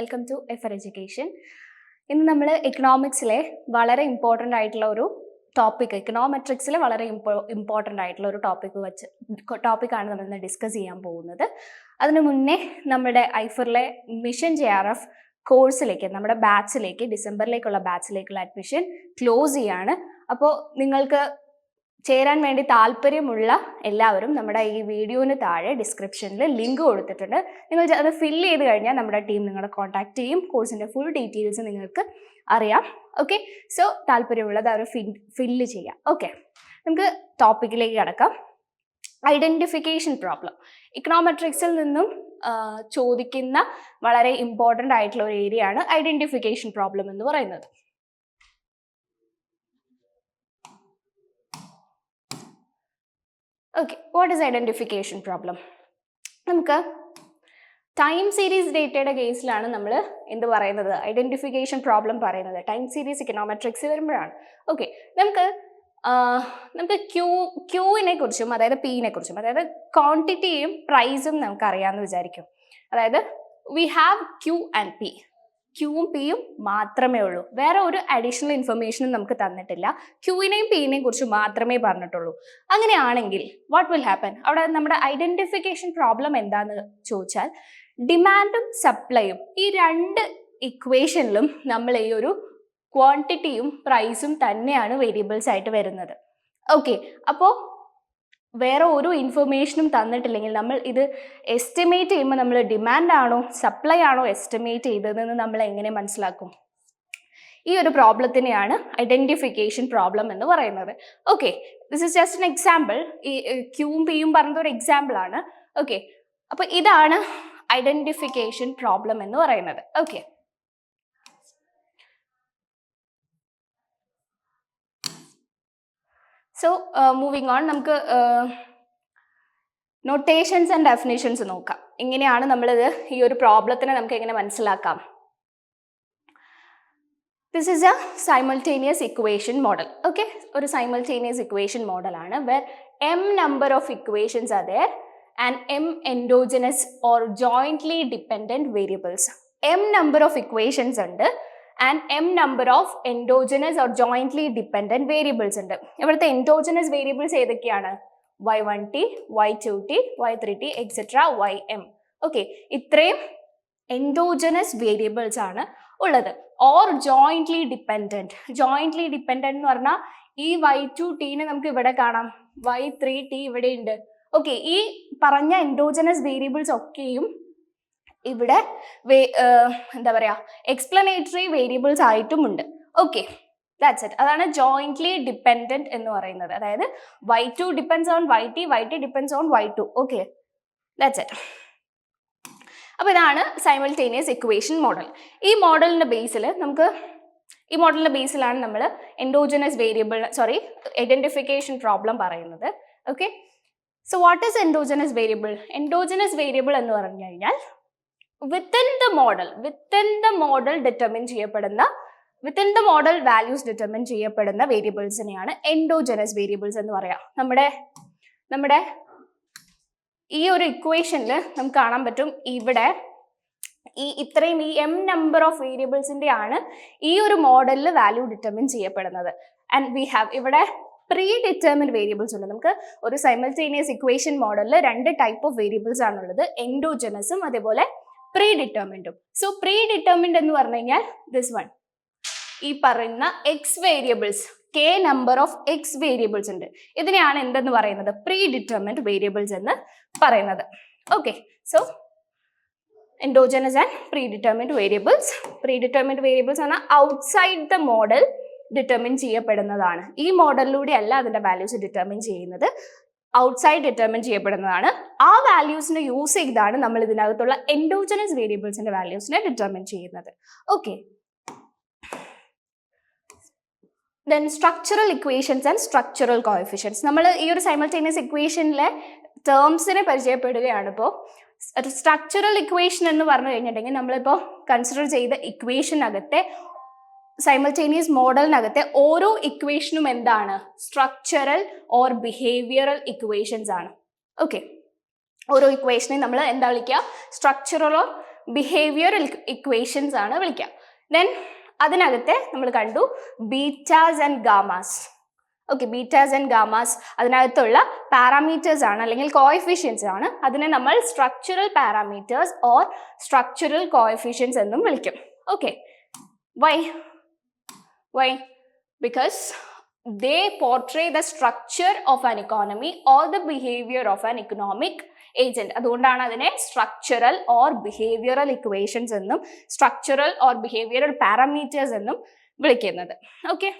Welcome to എഫർ education ഇന്ന് നമ്മൾ എക്കണോമിക്സിലെ വളരെ ഇമ്പോർട്ടന്റ് ആയിട്ടുള്ള ഒരു ടോപ്പിക് എക്കണോമെട്രിക്സിൽ വളരെ ഇമ്പോ ഇമ്പോർട്ടന്റ് ആയിട്ടുള്ള ഒരു ടോപ്പിക് വെച്ച് ടോപ്പിക്കാണ് നമ്മൾ ഇന്ന് ഡിസ്കസ് ചെയ്യാൻ പോകുന്നത്. അതിനു മുന്നേ നമ്മുടെ ഐഫറിലെ മിഷൻ ജെ ആർ എഫ് കോഴ്സിലേക്ക് നമ്മുടെ ബാച്ചിലേക്ക് ഡിസംബറിലേക്കുള്ള ബാച്ചിലേക്കുള്ള അഡ്മിഷൻ ക്ലോസ് ചെയ്യാണ്. അപ്പോൾ നിങ്ങൾക്ക് ചേരാൻ വേണ്ടി താല്പര്യമുള്ള എല്ലാവരും നമ്മുടെ ഈ വീഡിയോന് താഴെ ഡിസ്ക്രിപ്ഷനിൽ ലിങ്ക് കൊടുത്തിട്ടുണ്ട്. നിങ്ങൾ അത് ഫില്ല് ചെയ്ത് കഴിഞ്ഞാൽ നമ്മുടെ ടീം നിങ്ങളെ കോൺടാക്ട് ചെയ്യും. കോഴ്സിന്റെ ഫുൾ ഡീറ്റെയിൽസ് നിങ്ങൾക്ക് അറിയാം. ഓക്കെ സോ താല്പര്യമുള്ളത് അവർ ഫില്ല് ചെയ്യാം. ഓക്കെ നമുക്ക് ടോപ്പിക്കിലേക്ക് കിടക്കാം. ഐഡന്റിഫിക്കേഷൻ പ്രോബ്ലം ഇക്കണോമെട്രിക്സിൽ നിന്നും ചോദിക്കുന്ന വളരെ ഇമ്പോർട്ടന്റ് ആയിട്ടുള്ള ഒരു ഏരിയയാണ് ഐഡന്റിഫിക്കേഷൻ പ്രോബ്ലം എന്ന് പറയുന്നത്. Okay what is identification problem നമുക്ക് ടൈം സീരീസ് ഡേറ്റയുടെ കേസിലാണ് നമ്മൾ എന്ത് പറയുന്നത്? ഐഡന്റിഫിക്കേഷൻ പ്രോബ്ലം പറയുന്നത്. ടൈം സീരീസ് ഇക്കണോമെട്രിക്സ് വരുമ്പോഴാണ്. ഓക്കെ നമുക്ക് നമുക്ക് ക്യൂ ക്യൂവിനെ കുറിച്ചും അതായത് പീനെ കുറിച്ചും അതായത് ക്വാണ്ടിറ്റിയും പ്രൈസും നമുക്ക് അറിയാമെന്ന് വിചാരിക്കും. അതായത് we have Q and P ക്യൂവും പിയും മാത്രമേ ഉള്ളൂ. വേറെ ഒരു അഡീഷണൽ ഇൻഫർമേഷനും നമുക്ക് തന്നിട്ടില്ല. ക്യൂവിനെയും പിയിനെയും കുറിച്ച് മാത്രമേ പറഞ്ഞിട്ടുള്ളൂ. അങ്ങനെയാണെങ്കിൽ വാട്ട് വിൽ ഹാപ്പൻ അവിടെ നമ്മുടെ ഐഡന്റിഫിക്കേഷൻ പ്രോബ്ലം എന്താന്ന് ചോദിച്ചാൽ ഡിമാൻഡും സപ്ലൈയും ഈ രണ്ട് ഇക്വേഷനിലും നമ്മൾ ഈ ഒരു ക്വാണ്ടിറ്റിയും പ്രൈസും തന്നെയാണ് വേരിയബിൾസ് ആയിട്ട് വരുന്നത്. ഓക്കെ അപ്പോൾ വേറെ ഒരു ഇൻഫർമേഷനും തന്നിട്ടില്ലെങ്കിൽ നമ്മൾ ഇത് എസ്റ്റിമേറ്റ് ചെയ്യുമ്പോൾ നമ്മൾ ഡിമാൻഡ് ആണോ സപ്ലൈ ആണോ എസ്റ്റിമേറ്റ് ചെയ്തതെന്ന് നമ്മൾ എങ്ങനെ മനസ്സിലാക്കും? ഈ ഒരു പ്രോബ്ലത്തിനെയാണ് ഐഡന്റിഫിക്കേഷൻ പ്രോബ്ലം എന്ന് പറയുന്നത്. Okay this is just an example ഈ ക്യൂവും പിയും പറഞ്ഞ ഒരു എക്സാമ്പിൾ ആണ്. ഓക്കെ അപ്പോൾ ഇതാണ് ഐഡന്റിഫിക്കേഷൻ പ്രോബ്ലം എന്ന് പറയുന്നത്. ഓക്കെ സോ മൂവിങ് ഓൺ നമുക്ക് നൊട്ടേഷൻസ് ആൻഡ് ഡെഫിനേഷൻസ് നോക്കാം. എങ്ങനെയാണ് നമ്മളിത് ഈ ഒരു പ്രോബ്ലത്തിനെ നമുക്ക് എങ്ങനെ മനസ്സിലാക്കാം. This is a simultaneous equation model okay ഒരു സൈമൾട്ടേനിയസ് ഇക്വേഷൻ മോഡലാണ് where M number of equations there and M endogenous or jointly dependent variables M number of equations ഉണ്ട് and M number of endogenous or jointly dependent variables ഉണ്ട്. ഇവിടുത്തെ endogenous variables ഏതൊക്കെയാണ്? Y one T Y two T Y three T etcetera Y M okay ഇത്രയും endogenous variables ആണ് ഉള്ളത്. Or jointly dependent jointly dependent എന്ന് പറഞ്ഞാൽ ഈ Y two ടീനെ നമുക്ക് ഇവിടെ കാണാം. വൈ ത്രീ ടി ഇവിടെ ഉണ്ട്. ഓക്കെ ഈ പറഞ്ഞ എൻഡോജനസ് വേരിയബിൾസ് ഒക്കെയും ഇവിടെ എന്താ പറയാ എക്സ്പ്ലനേറ്ററി വേരിയബിൾസ് ആയിട്ടും ഉണ്ട് ഓക്കെ ദാറ്റ്സ് ഇറ്റ് അതാണ് ജോയിന്റ്ലി ഡിപ്പെൻഡന്റ് എന്ന് പറയുന്നത്. അതായത് Y two depends on Y T Y T depends on Y two okay that's it അപ്പോൾ ഇതാണ് സൈമൾട്ടേനിയസ് ഇക്വേഷൻ മോഡൽ ഈ മോഡലിന്റെ ബേസിൽ നമുക്ക് ഈ മോഡലിന്റെ ബേസിലാണ് നമ്മൾ endogenous variable sorry identification problem പറയുന്നത്. Okay so what is endogenous variable endogenous variable എന്ന് പറഞ്ഞു കഴിഞ്ഞാൽ within the model within the model determine ചെയ്യപ്പെടുന്ന within the model values determine ചെയ്യപ്പെടുന്ന വേരിയബിൾസിനെയാണ് എൻഡോജനസ് വേരിയബിൾസ് എന്ന് പറയാം. നമ്മുടെ നമ്മുടെ ഈ ഒരു ഇക്വേഷനിൽ നമുക്ക് കാണാൻ പറ്റും ഇവിടെ ഈ ഇത്രയും ഈ എം നമ്പർ ഓഫ് വേരിയബിൾസിന്റെ ആണ് ഈ ഒരു മോഡലിൽ വാല്യൂ ഡിറ്റർമിൻ ചെയ്യപ്പെടുന്നത്. ആൻഡ് വി ഹാവ് ഇവിടെ പ്രീ ഡിറ്റർമിൻഡ് വേരിയബിൾസ് ഉണ്ട്. നമുക്ക് ഒരു സൈമൾട്ടേനിയസ് ഇക്വേഷൻ മോഡലിൽ രണ്ട് ടൈപ്പ് ഓഫ് വേരിയബിൾസ് ആണുള്ളത്. എൻഡോജനസും അതേപോലെ പ്രീ ഡിറ്റർമിൻഡും സോ പ്രീ ഡിറ്റർമിൻഡ് എന്ന് പറഞ്ഞു കഴിഞ്ഞാൽ ദിസ് വൺ ഈ പറയുന്ന X variables K number of X variables ഉണ്ട്. ഇതിനെയാണ് എന്തെന്ന് പറയുന്നത്? പ്രീ ഡിറ്റർമിൻഡ് വേരിയബിൾസ് എന്ന് പറയുന്നത്. Okay so endogenous predetermined variables determined variables ആണ് ഔട്ട്സൈഡ് ദ മോഡൽ ഡിറ്റർമിൻ ചെയ്യപ്പെടുന്നതാണ്. ഈ മോഡലിലൂടെ അല്ല അതിന്റെ വാല്യൂസ് ഡിറ്റർമിൻ ചെയ്യുന്നത്. ഔട്ട്സൈഡ് ഡിറ്റർമിൻ ചെയ്യപ്പെടുന്നതാണ്. ആ വാല്യൂസിനെ യൂസ് ചെയ്താണ് നമ്മൾ ഇതിനകത്തുള്ള എൻഡോജനസ് വേരിയബിൾസിന്റെ വാല്യൂസിനെ ഡിറ്റർമിൻ ചെയ്യുന്നത്. Okay then structural equations and structural coefficients നമ്മൾ ഈ ഒരു സൈമൾട്ടേനിയസ് ഇക്വേഷനിലെ ടേംസിനെ പരിചയപ്പെടുകയാണ് ഇപ്പോൾ സ്ട്രക്ചറൽ ഇക്വേഷൻ എന്ന് പറഞ്ഞു കഴിഞ്ഞിട്ടുണ്ടെങ്കിൽ നമ്മളിപ്പോൾ കൺസിഡർ ചെയ്ത ഇക്വേഷനകത്തെ സൈമൾട്ടേനിയസ് മോഡലിനകത്തെ ഓരോ ഇക്വേഷനും എന്താണ്? സ്ട്രക്ചറൽ ഓർ ബിഹേവിയറൽ ഇക്വേഷൻസ് ആണ്. ഓക്കെ ഓരോ ഇക്വേഷനെ നമ്മൾ എന്താ വിളിക്കുക? സ്ട്രക്ചറൽ ഓർ ബിഹേവിയറൽ ഇക്വേഷൻസ് ആണ് വിളിക്കുക. ദെൻ അതിനകത്തെ നമ്മൾ കണ്ടു betas and gammas okay betas and gammas അതിനകത്തുള്ള പാരാമീറ്റേഴ്സ് ആണ് അല്ലെങ്കിൽ കോയഫിഷ്യൻസ് ആണ്. അതിനെ നമ്മൾ structural parameters or structural coefficients എന്നും വിളിക്കും. Okay Y Y Because they portray the structure of an economy or the behavior of an economic agent അതുകൊണ്ടാണ് അതിനെ സ്ട്രക്ചറൽ ഓർ ബിഹേവിയറൽ ഇക്വേഷൻസ് എന്നും സ്ട്രക്ചറൽ ഓർ ബിഹേവിയറൽ പാരാമീറ്റേഴ്സ് എന്നും വിളിക്കുന്നത്. Okay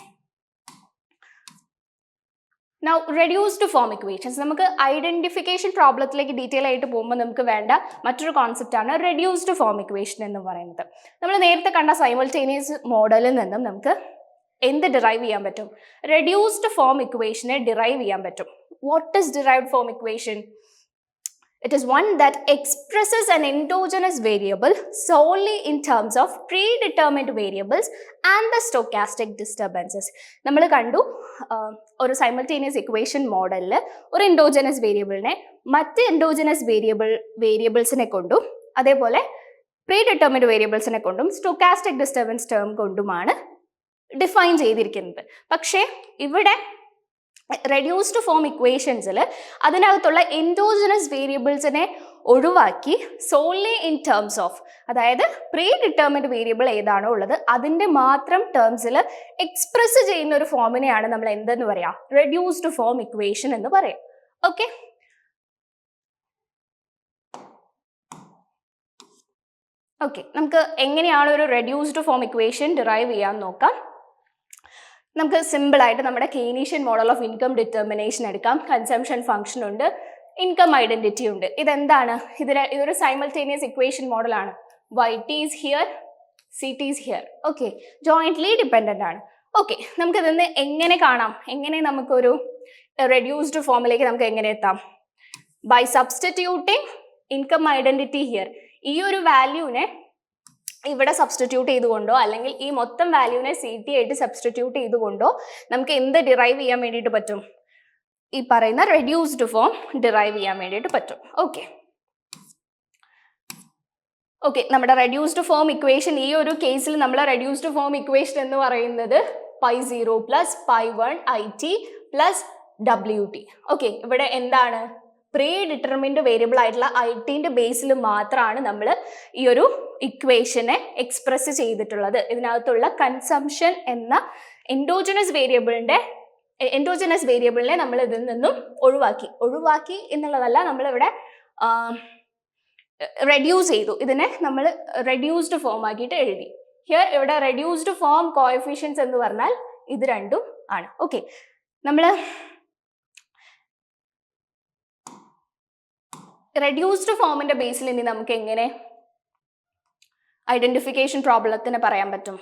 now reduced form equations നമുക്ക് identification പ്രോബ്ലത്തിലേക്ക് detail ആയിട്ട് പോകുമ്പോൾ നമുക്ക് വേണ്ട മറ്റൊരു കോൺസെപ്റ്റാണ് റെഡ്യൂസ്ഡ് ഫോം ഇക്വേഷൻ എന്ന് പറയുന്നത്. നമ്മൾ നേരത്തെ കണ്ട സൈമൾട്ടേനിയസ് മോഡലിൽ നിന്നും നമുക്ക് എന്ത് ഡിറൈവ് ചെയ്യാൻ പറ്റും? റെഡ്യൂസ്ഡ് ഫോം ഇക്വേഷനെ ഡിറൈവ് ചെയ്യാൻ പറ്റും. What is derived form equation It is one that expresses an endogenous variable solely in terms of predetermined variables and the stochastic disturbances നമ്മൾ കണ്ടു ഒരു സൈമൾട്ടേനിയസ് ഇക്വേഷൻ മോഡലിൽ ഒരു എൻഡോജനസ് വേരിയബിളിനെ മറ്റ് എൻഡോജനസ് വേരിയബിൾ വേരിയബിൾസിനെ കൊണ്ടും അതേപോലെ പ്രീ ഡിറ്റർമിൻഡ് വേരിയബിൾസിനെ കൊണ്ടും സ്റ്റോക്കാസ്റ്റിക് ഡിസ്റ്റർബൻസ് ടേം കൊണ്ടുമാണ് ഡിഫൈൻ ചെയ്തിരിക്കുന്നത്. പക്ഷേ ഇവിടെ റെഡ്യൂസ്ഡ് ഫോം ഇക്വേഷൻസിൽ അതിനകത്തുള്ള എൻഡോജനസ് വേരിയബിൾസിനെ ഒഴിവാക്കി so only in terms of അതായത് പ്രീ ഡിറ്റർമിൻഡ് വേരിയബിൾ ഏതാണോ ഉള്ളത് അതിന്റെ മാത്രം ടേംസിൽ എക്സ്പ്രസ് ചെയ്യുന്ന ഒരു ഫോമിനെയാണ് നമ്മൾ എന്തെന്ന് പറയാം? റെഡ്യൂസ്ഡ് ഫോം ഇക്വേഷൻ എന്ന് പറയാം. ഓക്കെ ഓക്കെ നമുക്ക് എങ്ങനെയാണ് ഒരു റെഡ്യൂസ്ഡ് ഫോം ഇക്വേഷൻ ഡിറൈവ് ചെയ്യാൻ നോക്കാം? നമുക്ക് സിമ്പിൾ ആയിട്ട് നമ്മുടെ Keynesian model of income determination എടുക്കാം. കൺസംഷൻ ഫംഗ്ഷൻ ഉണ്ട്. ഇൻകം ഐഡന്റിറ്റി ഉണ്ട്. ഇതെന്താണ്? ഇതിന് ഇതൊരു സൈമൾട്ടേനിയസ് ഇക്വേഷൻ മോഡലാണ് Y T is here C T is here okay jointly dependent ആണ്. ഓക്കെ നമുക്കിതിന്ന് എങ്ങനെ കാണാം? എങ്ങനെ നമുക്കൊരു റെഡ്യൂസ്ഡ് ഫോമിലേക്ക് നമുക്ക് എങ്ങനെ എത്താം? By substituting income identity here ഈ ഒരു വാല്യൂവിനെ ഇവിടെ സബ്സ്റ്റിറ്റ്യൂട്ട് ചെയ്തുകൊണ്ടോ അല്ലെങ്കിൽ ഈ മൊത്തം വാല്യൂവിനെ സി ടി ആയിട്ട് സബ്സ്റ്റിറ്റ്യൂട്ട് ചെയ്തുകൊണ്ടോ നമുക്ക് എന്ത് ഡിറൈവ് ചെയ്യാൻ വേണ്ടിയിട്ട് പറ്റും? ഈ പറയുന്ന റെഡ്യൂസ്ഡ് ഫോം ഡിറൈവ് ചെയ്യാൻ വേണ്ടിയിട്ട് പറ്റും. ഓക്കെ ഓക്കെ നമ്മുടെ റെഡ്യൂസ്ഡ് ഫോം ഇക്വേഷൻ ഈ ഒരു കേസിൽ നമ്മൾ റെഡ്യൂസ്ഡ് ഫോം ഇക്വേഷൻ എന്ന് പറയുന്നത് pi zero plus pi one I T plus W T okay ഇവിടെ എന്താണ്? പ്രീ ഡിറ്റർമിൻഡ് വേരിയബിൾ ആയിട്ടുള്ള ഐ ടിന്റെ ബേസിൽ മാത്രമാണ് നമ്മൾ ഈ ഒരു ഇക്വേഷനെ എക്സ്പ്രസ് ചെയ്തിട്ടുള്ളത്. ഇതിനകത്തുള്ള കൺസംഷൻ എന്ന എൻഡോജനസ് വേരിയബിളിന്റെ എൻഡോജനസ് വേരിയബിളിനെ നമ്മൾ ഇതിൽ നിന്നും ഒഴിവാക്കി. ഒഴിവാക്കി എന്നുള്ളതല്ല നമ്മളിവിടെ റെഡ്യൂസ് ചെയ്തു. ഇതിനെ നമ്മൾ റെഡ്യൂസ്ഡ് ഫോം ആക്കിയിട്ട് എഴുതി. ഹിയർ ഇവിടെ റെഡ്യൂസ്ഡ് ഫോം കോയഫിഷ്യൻസ് എന്ന് പറഞ്ഞാൽ ഇത് രണ്ടും ആണ്. ഓക്കെ നമ്മൾ റെഡ്യൂസ്ഡ് ഫോമിന്റെ ബേസിൽ ഇനി നമുക്ക് എങ്ങനെ ഐഡന്റിഫിക്കേഷൻ പ്രോബ്ലത്തിന് പറയാൻ പറ്റും.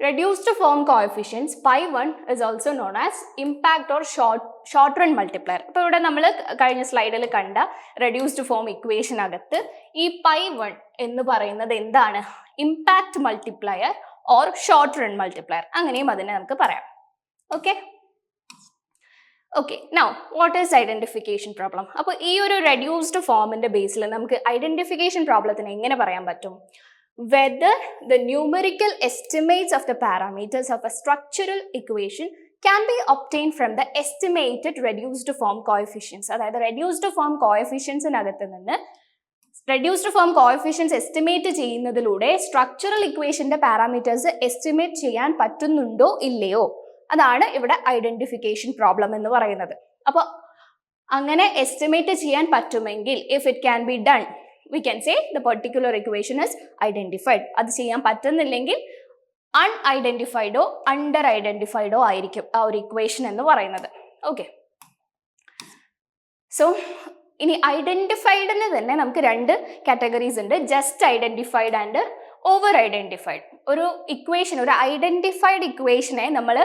Reduced form coefficients pi one is also known as impact or short short run multiplier അപ്പോൾ ഇവിടെ നമ്മൾ കഴിഞ്ഞ സ്ലൈഡിൽ കണ്ട റെഡ്യൂസ്ഡ് ഫോം ഇക്വേഷനകത്ത് ഈ പൈ വൺ എന്ന് പറയുന്നത് എന്താണ്? Impact multiplier or short run multiplier അങ്ങനെയും അതിനെ നമുക്ക് പറയാം. Okay okay now what is identification problem അപ്പോൾ ഈ ഒരു റെഡ്യൂസ്ഡ് ഫോമിന്റെ ബേസിൽ നമുക്ക് ഐഡന്റിഫിക്കേഷൻ പ്രോബ്ലത്തിന് എങ്ങനെ പറയാൻ പറ്റും? Whether the numerical estimates of the parameters of a structural equation can be obtain from the estimated reduced form coefficients അതായത് റെഡ്യൂസ്ഡ് ഫോം കോയഫിഷ്യൻസിനകത്ത് നിന്ന് റെഡ്യൂസ്ഡ് ഫോം കോയഫിഷ്യൻസ് എസ്റ്റിമേറ്റ് ചെയ്യുന്നതിലൂടെ സ്ട്രക്ചറൽ ഇക്വേഷന്റെ പാരാമീറ്റേഴ്സ് എസ്റ്റിമേറ്റ് ചെയ്യാൻ പറ്റുന്നുണ്ടോ ഇല്ലയോ? അതാണ് ഇവിടെ ഐഡന്റിഫിക്കേഷൻ പ്രോബ്ലം എന്ന് പറയുന്നത്. അപ്പോൾ അങ്ങനെ എസ്റ്റിമേറ്റ് ചെയ്യാൻ പറ്റുമെങ്കിൽ if it can be done we can say the particular equation is identified അത് ചെയ്യാൻ പറ്റുന്നില്ലെങ്കിൽ അൺഐഡന്റിഫൈഡോ അണ്ടർ ഐഡന്റിഫൈഡോ ആയിരിക്കും ആ ഒരു ഇക്വേഷൻ എന്ന് പറയുന്നത്. ഓക്കെ സോ ഇനി ഐഡന്റിഫൈഡിന് തന്നെ നമുക്ക് രണ്ട് കാറ്റഗറീസ് ഉണ്ട്. Just identified and over identified ഒരു ഇക്വേഷൻ ഒരു ഐഡന്റിഫൈഡ് ഇക്വേഷനെ നമ്മൾ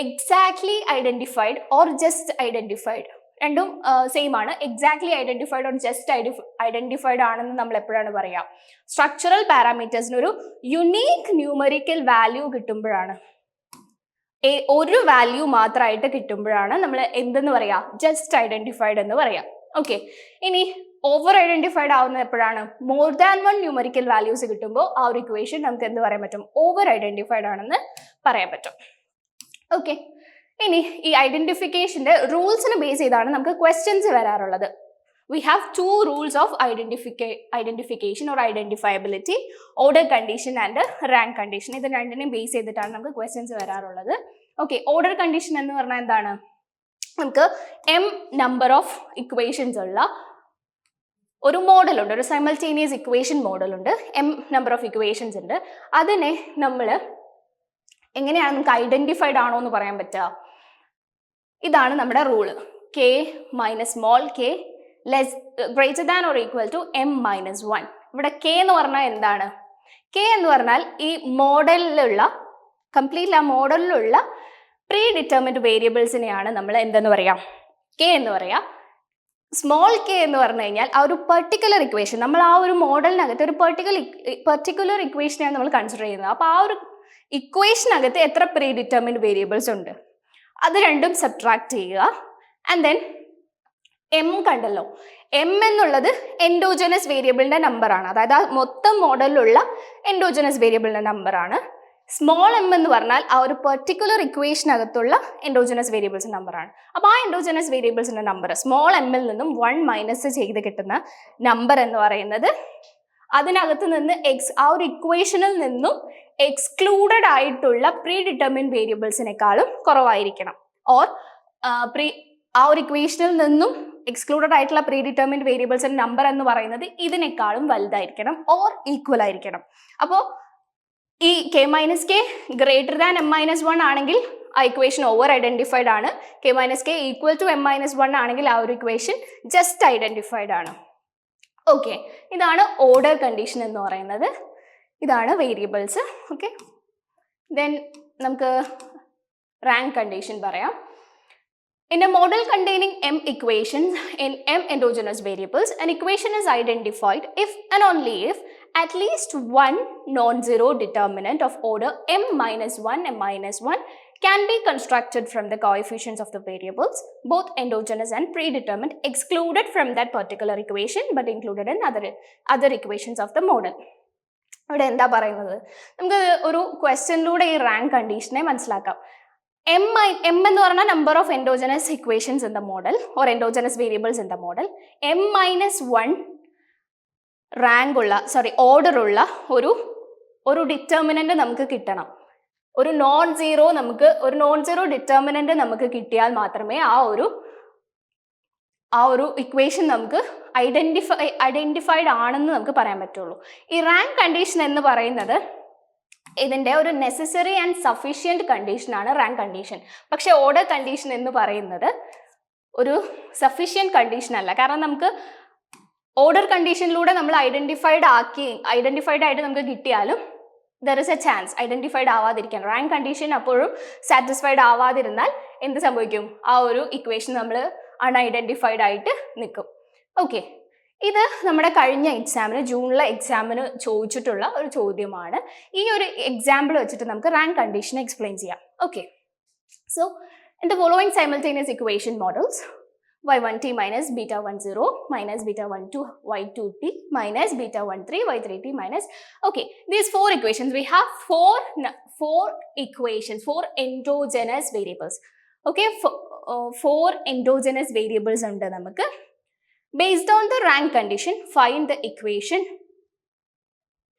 exactly identified or just identified രണ്ടും സെയിം ആണ്. Exactly identified or just identified ആണെന്ന് നമ്മൾ എപ്പോഴാണ് പറയുക സ്ട്രക്ചറൽ പാരാമീറ്റേഴ്സിന് ഒരു യുണീക്ക് ന്യൂമറിക്കൽ വാല്യൂ കിട്ടുമ്പോഴാണ്. ഒരു വാല്യൂ മാത്രമായിട്ട് കിട്ടുമ്പോഴാണ് നമ്മൾ എന്തെന്ന് പറയാ? ജസ്റ്റ് ഐഡന്റിഫൈഡ് എന്ന് പറയാം. ഓക്കെ ഇനി ഓവർ ഐഡന്റിഫൈഡ് ആവുന്നത് എപ്പോഴാണ്? More than one numerical values കിട്ടുമ്പോൾ ആ ഒരു ഇക്വേഷൻ നമുക്ക് എന്ത് പറയാൻ പറ്റും? ഓവർ ഐഡന്റിഫൈഡ് ആണെന്ന് പറയാൻ പറ്റും. ഓക്കെ ഇനി ഈ ഐഡന്റിഫിക്കേഷന്റെ റൂൾസിനെ ബേസ് ചെയ്താണ് നമുക്ക് ക്വസ്റ്റ്യൻസ് വരാറുള്ളത്. We have two rules of ഐഡന്റിഫിക്കേ identification or identifiability order condition and rank condition ഇത് രണ്ടിനെയും ബേസ് ചെയ്തിട്ടാണ് നമുക്ക് ക്വസ്റ്റ്യൻസ് വരാറുള്ളത്. ഓക്കെ ഓർഡർ കണ്ടീഷൻ എന്ന് പറഞ്ഞാൽ എന്താണ്? നമുക്ക് എം നമ്പർ ഓഫ് ഇക്വേഷൻസ് ഉള്ള ഒരു മോഡലുണ്ട് ഒരു സൈമൾട്ടേനിയസ് ഇക്വേഷൻ മോഡലുണ്ട് എം നമ്പർ ഓഫ് ഇക്വേഷൻസ് ഉണ്ട്. അതിനെ നമ്മൾ എങ്ങനെയാണ് നമുക്ക് ഐഡന്റിഫൈഡ് ആണോ എന്ന് പറയാൻ പറ്റുക? ഇതാണ് നമ്മുടെ rule K minus small K less greater than or equal to M minus one ഇവിടെ കെ എന്ന് പറഞ്ഞാൽ എന്താണ്? കെ എന്ന് പറഞ്ഞാൽ ഈ മോഡലിലുള്ള കംപ്ലീറ്റ് ആ മോഡലിലുള്ള പ്രീ ഡിറ്റർമിൻഡ് വേരിയബിൾസിനെയാണ് നമ്മൾ എന്തെന്ന് പറയാം? കെ എന്ന് പറയാം. സ്മോൾ കെ എന്ന് പറഞ്ഞു കഴിഞ്ഞാൽ ആ ഒരു പെർട്ടിക്കുലർ ഇക്വേഷൻ നമ്മൾ ആ ഒരു മോഡലിനകത്ത് ഒരു പെർട്ടിക്കുലർ പെർട്ടിക്കുലർ ഇക്വേഷനെയാണ് നമ്മൾ കൺസിഡർ ചെയ്യുന്നത്. അപ്പോൾ ആ ഒരു ഇക്വേഷനകത്ത് എത്ര പ്രീ ഡിറ്റർമിൻഡ് വേരിയബിൾസ് ഉണ്ട്? അത് രണ്ടും സബ്ട്രാക്ട് ചെയ്യുക. ആൻഡ് ദെൻ എം കണ്ടല്ലോ. എം എന്നുള്ളത് എൻഡോജനസ് വേരിയബിളിന്റെ നമ്പറാണ് അതായത് ആ മൊത്തം മോഡലിലുള്ള എൻഡോജനസ് വേരിയബിളിന്റെ നമ്പറാണ് സ്മോൾ എം എന്ന് പറഞ്ഞാൽ ആ ഒരു പെർട്ടിക്കുലർ ഇക്വേഷനകത്തുള്ള എൻഡോജനസ് വേരിയബിൾസ് നമ്പറാണ് അപ്പോൾ ആ എൻഡോജനസ് വേരിയബിൾസിന്റെ നമ്പർ സ്മോൾ എമ്മിൽ നിന്നും വൺ മൈനസ് ചെയ്ത് കിട്ടുന്ന നമ്പർ എന്ന് പറയുന്നത് അതിനകത്ത് നിന്ന് എക്സ് ആ ഒരു ഇക്വേഷനിൽ നിന്നും എക്സ്ക്ലൂഡഡ് ആയിട്ടുള്ള പ്രീ ഡിറ്റർമിൻ വേരിയബിൾസിനേക്കാളും കുറവായിരിക്കണം. ഓർ പ്രീ ആ ഒരു ഇക്വേഷനിൽ നിന്നും എക്സ്ക്ലൂഡഡ് ആയിട്ടുള്ള പ്രീ ഡിറ്റർമിൻഡ് വേരിയബിൾസിന്റെ നമ്പർ എന്ന് പറയുന്നത് ഇതിനേക്കാളും വലുതായിരിക്കണം ഓർ ഈക്വൽ ആയിരിക്കണം. അപ്പോൾ ഈ K minus K greater than M minus one ആണെങ്കിൽ ആ ഇക്വേഷൻ ഓവർ ഐഡന്റിഫൈഡ് ആണ്. K minus K equal to M minus one ആണെങ്കിൽ ആ ഒരു ഇക്വേഷൻ ജസ്റ്റ് ഐഡന്റിഫൈഡ് ആണ്. ഓക്കെ ഇതാണ് ഓർഡർ കണ്ടീഷൻ എന്ന് പറയുന്നത്. ഇതാണ് വേരിയബിൾസ് ഓക്കെ ദെൻ നമുക്ക് റാങ്ക് കണ്ടീഷൻ പറയാം. In a model containing M equations in M endogenous variables N equation is identified if and only if at least one non zero determinant of order M minus one M minus one can be constructed from the coefficients of the variables, both endogenous and predetermined, excluded from that particular equation but included in other, other equations of the model. ഇവിടെ എന്താ പറയുന്നത് നമുക്ക് ഒരു ക്വസ്റ്റ്യനിലൂടെ ഈ rank കണ്ടീഷനെ മനസ്സിലാക്കാം M I M എന്ന് പറഞ്ഞാൽ number of endogenous equations in the model or endogenous variables in the model M minus one rank ഉള്ള സോറി ഓർഡർ ഉള്ള ഒരു ഒരു ഡിറ്റർമിനന്റ് നമുക്ക് കിട്ടണം ഒരു നോൺ സീറോ നമുക്ക് ഒരു നോൺ സീറോ ഡിറ്റർമിനന്റ് നമുക്ക് കിട്ടിയാൽ മാത്രമേ ആ ഒരു ആ ഒരു ഇക്വേഷൻ നമുക്ക് ഐഡന്റിഫൈ ഐഡന്റിഫൈഡ് ആണെന്ന് നമുക്ക് പറയാൻ പറ്റുള്ളൂ. ഈ റാങ്ക് കണ്ടീഷൻ എന്ന് പറയുന്നത് ഇതിന്റെ ഒരു നെസസറി ആൻഡ് സഫീഷ്യന്റ് കണ്ടീഷനാണ് റാങ്ക് കണ്ടീഷൻ പക്ഷെ ഓർഡർ കണ്ടീഷൻ എന്ന് പറയുന്നത് ഒരു സഫീഷ്യന്റ് കണ്ടീഷൻ അല്ല. കാരണം നമുക്ക് ഓർഡർ കണ്ടീഷനിലൂടെ നമ്മൾ ഐഡന്റിഫൈഡ് ആക്കി ഐഡന്റിഫൈഡ് ആയിട്ട് നമുക്ക് കിട്ടിയാലും there is a chance identified ആവാതിരിക്കാൻ rank condition അപ്പോഴും സാറ്റിസ്ഫൈഡ് ആവാതിരുന്നാൽ എന്ത് സംഭവിക്കും? ആ ഒരു ഇക്വേഷൻ നമ്മൾ അൺഐഡന്റിഫൈഡ് ആയിട്ട് നിൽക്കും. ഓക്കെ ഇത് നമ്മുടെ കഴിഞ്ഞ എക്സാമിന് ജൂണിലെ എക്സാമിന് ചോദിച്ചിട്ടുള്ള ഒരു ചോദ്യമാണ്. ഈ ഒരു എക്സാമ്പിൾ വെച്ചിട്ട് നമുക്ക് റാങ്ക് കണ്ടീഷൻ എക്സ്പ്ലെയിൻ ചെയ്യാം. Okay so in the following simultaneous equation models y1t minus beta 10 minus beta 12 y2t minus beta 13 y3t minus okay these four equations we have four four equations four endogenous variables okay four, uh, four endogenous variables ഉണ്ട് നമുക്ക് based on the rank condition find the equation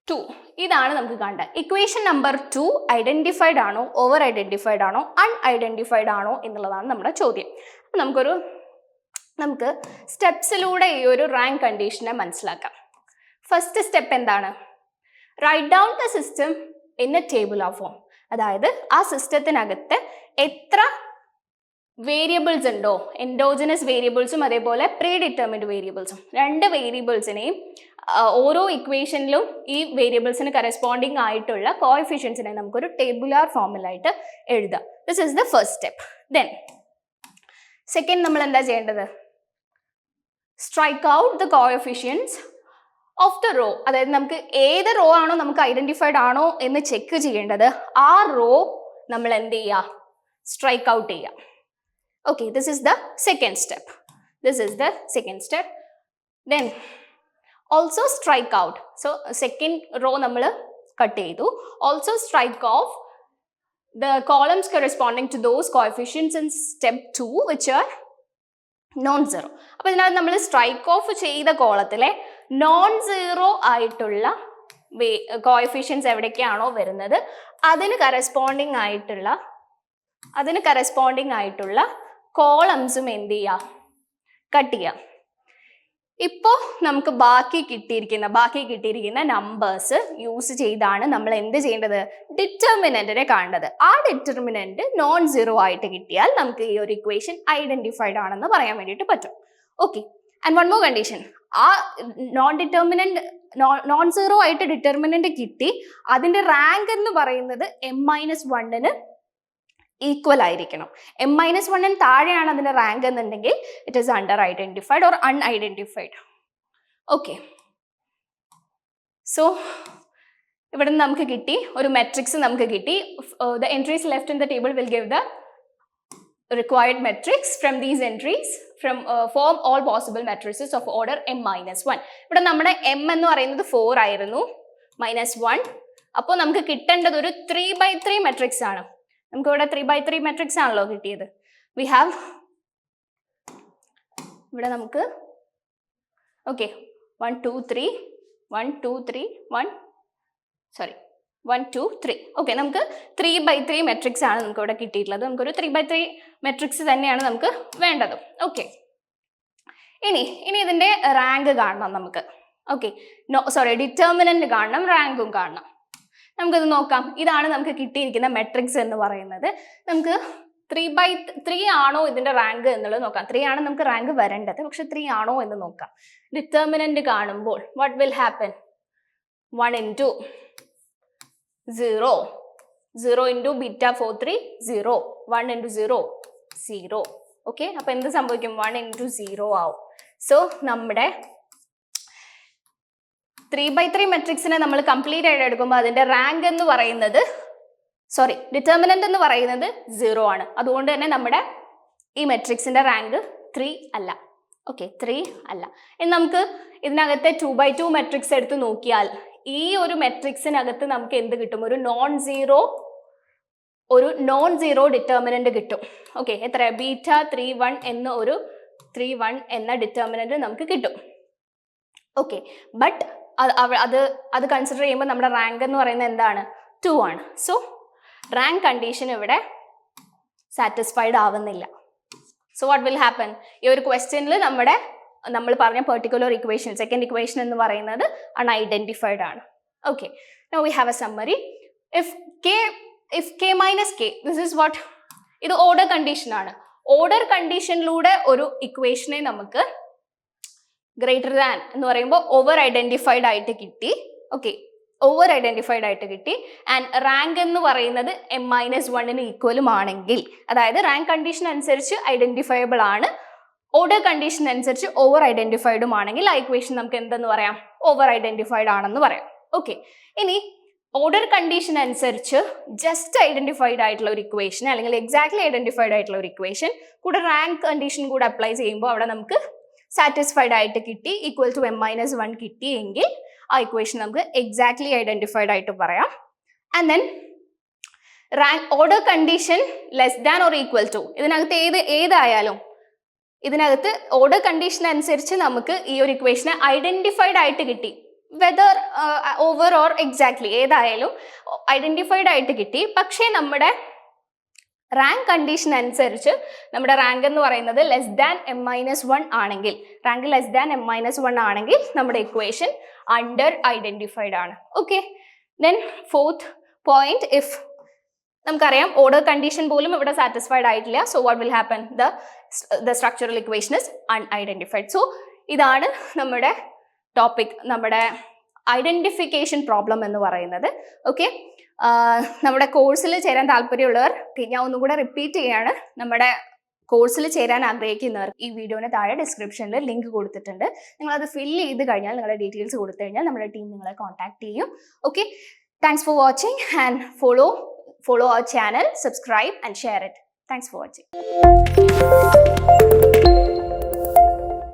2 ഇതാണ് നമുക്ക് കണ്ട equation number two identified ആണോ over identified ആണോ unidentified ആണോ എന്നുള്ളതാണ് നമ്മുടെ ചോദ്യം നമുക്കൊരു നമുക്ക് സ്റ്റെപ്സിലൂടെ ഈ ഒരു റാങ്ക് കണ്ടീഷനെ മനസ്സിലാക്കാം. ഫസ്റ്റ് സ്റ്റെപ്പ് എന്താണ്? Write down the system in a table of form അതായത് ആ സിസ്റ്റത്തിനകത്ത് എത്ര വേരിയബിൾസ് ഉണ്ടോ? എൻഡോജനസ് വേരിയബിൾസും അതേപോലെ പ്രീ ഡിറ്റർമിൻഡ് വേരിയബിൾസും രണ്ട് വേരിയബിൾസിനെയും ഓരോ ഇക്വേഷനിലും ഈ വേരിയബിൾസിന് കറസ്പോണ്ടിങ് ആയിട്ടുള്ള കോഎഫിഷ്യൻസിനെ നമുക്കൊരു ടേബുലാർ ഫോമിലായിട്ട് എഴുതാം. This is the first step then second നമ്മൾ എന്താ ചെയ്യേണ്ടത്? Strike out the coefficients of the row അതായത് നമുക്ക് ഏത് റോ ആണോ നമുക്ക് ഐഡന്റിഫൈഡ് ആണോ എന്ന് ചെക്ക് ചെയ്യേണ്ടത് ആ റോ നമ്മൾ എന്ത് ചെയ്യുക? സ്ട്രൈക്ക് ഔട്ട് ചെയ്യുക. Okay this is the second step this is the second step then also strike out so second row നമ്മൾ കട്ട് ചെയ്തു. Also strike off the columns corresponding to those coefficients in step two which are non zero അപ്പോൾ ഇതിനകത്ത് നമ്മൾ strike off ചെയ്ത കോളത്തിലെ non zero ആയിട്ടുള്ള coefficients എവിടേക്കാണോ വരുന്നത് അതിന് കറസ്പോണ്ടിങ് ആയിട്ടുള്ള അതിന് കറസ്പോണ്ടിങ് ആയിട്ടുള്ള കോളംസും എന്ത് ചെയ്യുക കട്ട് ചെയ്യാം. ഇപ്പോൾ നമുക്ക് ബാക്കി കിട്ടിയിരിക്കുന്ന ബാക്കി കിട്ടിയിരിക്കുന്ന നമ്പേഴ്സ് യൂസ് ചെയ്താണ് നമ്മൾ എന്ത് ചെയ്യേണ്ടത്? ഡിറ്റർമിനന്റിനെ കാണേണ്ടത്. ആ ഡിറ്റർമിനന്റ് നോൺ സീറോ ആയിട്ട് കിട്ടിയാൽ നമുക്ക് ഈ ഒരു ഇക്വേഷൻ ഐഡന്റിഫൈഡ് ആണെന്ന് പറയാൻ വേണ്ടിയിട്ട് പറ്റും. Okay and one more condition ആ നോൺ ഡിറ്റർമിനന്റ് നോൺ സീറോ ആയിട്ട് ഡിറ്റർമിനന്റ് കിട്ടി. അതിന്റെ റാങ്ക് എന്ന് പറയുന്നത് എം മൈനസ് വണ്ണിന് ഈക്വൽ ആയിരിക്കണം. എം മൈനസ് വണ്ണിന് താഴെയാണ് അതിന്റെ റാങ്ക് എന്നുണ്ടെങ്കിൽ it is under identified or unidentified okay so ഇവിടെ നിന്ന് നമുക്ക് കിട്ടി ഒരു മെട്രിക്സ് നമുക്ക് കിട്ടി. The entries left in the table will give the required matrix from these entries from uh, form all possible of order order m minus 1 ഇവിടെ നമ്മുടെ m എന്ന് പറയുന്നത് ഫോർ ആയിരുന്നു മൈനസ് വൺ അപ്പോൾ നമുക്ക് കിട്ടേണ്ടത് ഒരു ത്രീ ബൈ ത്രീ മെട്രിക്സ് ആണ്. നമുക്ക് ഇവിടെ ത്രീ ബൈ ത്രീ മെട്രിക്സ് ആണല്ലോ കിട്ടിയത്. വി ഹാവ് ഇവിടെ നമുക്ക് okay one two three one two three one sorry one two three okay നമുക്ക് ത്രീ ബൈ ത്രീ മെട്രിക്സ് ആണ് നമുക്ക് ഇവിടെ കിട്ടിയിട്ടുള്ളത്. നമുക്കൊരു ത്രീ ബൈ ത്രീ മെട്രിക്സ് തന്നെയാണ് നമുക്ക് വേണ്ടത്. ഓക്കെ ഇനി ഇനി ഇതിന്റെ റാങ്ക് കാണണം നമുക്ക്. ഓക്കെ നോ സോറി ഡിറ്റർമിനന്റ് കാണണം റാങ്കും കാണണം. നമുക്കിത് നോക്കാം. ഇതാണ് നമുക്ക് കിട്ടിയിരിക്കുന്ന മെട്രിക്സ് എന്ന് പറയുന്നത്. നമുക്ക് ത്രീ ബൈ ത്രീ ആണോ ഇതിന്റെ റാങ്ക് എന്നുള്ളത് നോക്കാം. ത്രീ ആണ് നമുക്ക് റാങ്ക് വരേണ്ടത്. പക്ഷെ ത്രീ ആണോ എന്ന് നോക്കാം. ഡിറ്റർമിനന്റ് കാണുമ്പോൾ what will happen one in two zero zero into beta four three zero one into zero zero okay അപ്പൊ എന്ത് സംഭവിക്കും? വൺ ഇന്റു സീറോ ആവും. സോ നമ്മുടെ ത്രീ ബൈ ത്രീ മെട്രിക്സിനെ നമ്മൾ കംപ്ലീറ്റ് ആയിട്ട് എടുക്കുമ്പോൾ അതിന്റെ റാങ്ക് എന്ന് പറയുന്നത് സോറി ഡിറ്റർമിനന്റ് എന്ന് പറയുന്നത് സീറോ ആണ്. അതുകൊണ്ട് തന്നെ നമ്മുടെ ഈ മെട്രിക്സിന്റെ റാങ്ക് ത്രീ അല്ല. ഓക്കെ ത്രീ അല്ല. ഇനി നമുക്ക് ഇതിനകത്തെ ടു ബൈ ടു മെട്രിക്സ് എടുത്ത് നോക്കിയാൽ ഈ ഒരു മെട്രിക്സിനകത്ത് നമുക്ക് എന്ത് കിട്ടും? ഒരു നോൺ സീറോ ഒരു നോൺ സീറോ ഡിറ്റർമിനന്റ് കിട്ടും. ഓക്കെ എത്ര ബീറ്റ ത്രീ വൺ എന്ന ഒരു ത്രീ വൺ എന്ന ഡിറ്റർമിനന്റ് നമുക്ക് കിട്ടും. ഓക്കെ ബട്ട് അത് അത് കൺസിഡർ ചെയ്യുമ്പോൾ നമ്മുടെ റാങ്ക് എന്ന് പറയുന്നത് എന്താണ്? ടു ആണ്. സോ റാങ്ക് കണ്ടീഷൻ ഇവിടെ സാറ്റിസ്ഫൈഡ് ആവുന്നില്ല. സോ വാട്ട് വിൽ ഹാപ്പൻ ഈ ഒരു ക്വസ്റ്റ്യനിൽ നമ്മുടെ നമ്മൾ പറഞ്ഞ പെർട്ടിക്കുലർ ഇക്വേഷൻ സെക്കൻഡ് ഇക്വേഷൻ എന്ന് പറയുന്നത് അൺഐഡന്റിഫൈഡ് ആണ്. Okay no we have a summary if K if K minus K this is what ഇത് ഓർഡർ കണ്ടീഷനാണ് ഓർഡർ കണ്ടീഷനിലൂടെ ഒരു ഇക്വേഷനെ നമുക്ക് ഗ്രേറ്റർ ദാൻ എന്ന് പറയുമ്പോൾ ഓവർ ഐഡന്റിഫൈഡ് ആയിട്ട് കിട്ടി. ഓക്കെ ഓവർ ഐഡന്റിഫൈഡ് ആയിട്ട് കിട്ടി. ആൻഡ് റാങ്ക് എന്ന് പറയുന്നത് എം മൈനസ് വണ്ണിന് ഈക്വലും ആണെങ്കിൽ അതായത് റാങ്ക് കണ്ടീഷൻ അനുസരിച്ച് ഐഡന്റിഫയബിൾ ആണ്. ഓർഡർ കണ്ടീഷൻ അനുസരിച്ച് ഓവർ ഐഡന്റിഫൈഡും ആണെങ്കിൽ ആ ഇക്വേഷൻ നമുക്ക് എന്തെന്ന് പറയാം? ഓവർ ഐഡന്റിഫൈഡ് ആണെന്ന് പറയാം. ഓക്കെ ഇനി ഓർഡർ കണ്ടീഷൻ അനുസരിച്ച് ജസ്റ്റ് ഐഡന്റിഫൈഡ് ആയിട്ടുള്ള ഒരു ഇക്വേഷൻ അല്ലെങ്കിൽ എക്സാക്ട്ലി ഐഡന്റിഫൈഡ് ആയിട്ടുള്ള ഒരു ഇക്വേഷൻ കൂടെ റാങ്ക് കണ്ടീഷൻ കൂടെ അപ്ലൈ ചെയ്യുമ്പോൾ അവിടെ നമുക്ക് സാറ്റിസ്ഫൈഡ് ആയിട്ട് കിട്ടി equal to M minus one കിട്ടിയെങ്കിൽ ആ ഇക്വേഷൻ നമുക്ക് എക്സാക്ട്ലി ഐഡന്റിഫൈഡ് ആയിട്ട് പറയാം. And then rank order condition less than or equal to ഇതിനകത്ത് ഏത് ഏതായാലും ഇതിനകത്ത് ഓർഡർ കണ്ടീഷൻ അനുസരിച്ച് നമുക്ക് ഈ ഒരു ഇക്വേഷനെ ഐഡന്റിഫൈഡ് ആയിട്ട് കിട്ടി. വെദർ ഓവർ ഓർ എക്സാക്ട്ലി ഏതായാലും ഐഡന്റിഫൈഡ് ആയിട്ട് കിട്ടി. പക്ഷേ നമ്മുടെ റാങ്ക് കണ്ടീഷൻ അനുസരിച്ച് നമ്മുടെ റാങ്ക് എന്ന് പറയുന്നത് less than M minus one ആണെങ്കിൽ rank less than M minus one ആണെങ്കിൽ നമ്മുടെ ഇക്വേഷൻ അണ്ടർ ഐഡന്റിഫൈഡ് ആണ്. Okay then fourth point if നമുക്കറിയാം ഓർഡർ കണ്ടീഷൻ പോലും ഇവിടെ സാറ്റിസ്ഫൈഡ് ആയിട്ടില്ല. So what will happen the the structural equation is unidentified so ഇതാണ് നമ്മുടെ ടോപ്പിക് നമ്മുടെ ഐഡന്റിഫിക്കേഷൻ പ്രോബ്ലം എന്ന് പറയുന്നത്. ഓക്കെ നമ്മുടെ കോഴ്സിൽ ചേരാൻ താല്പര്യമുള്ളവർ ഞാൻ ഒന്നും കൂടെ റിപ്പീറ്റ് ചെയ്യാണ്. നമ്മുടെ കോഴ്സിൽ ചേരാൻ ആഗ്രഹിക്കുന്നവർ ഈ വീഡിയോന് താഴെ ഡിസ്ക്രിപ്ഷനിൽ ലിങ്ക് കൊടുത്തിട്ടുണ്ട്. നിങ്ങൾ അത് ഫില്ല് ചെയ്ത് കഴിഞ്ഞാൽ നിങ്ങളുടെ ഡീറ്റെയിൽസ് കൊടുത്തു കഴിഞ്ഞാൽ നമ്മുടെ ടീം നിങ്ങളെ കോൺടാക്ട് ചെയ്യും. Okay thanks for watching and follow follow our channel subscribe and share it thanks for watching.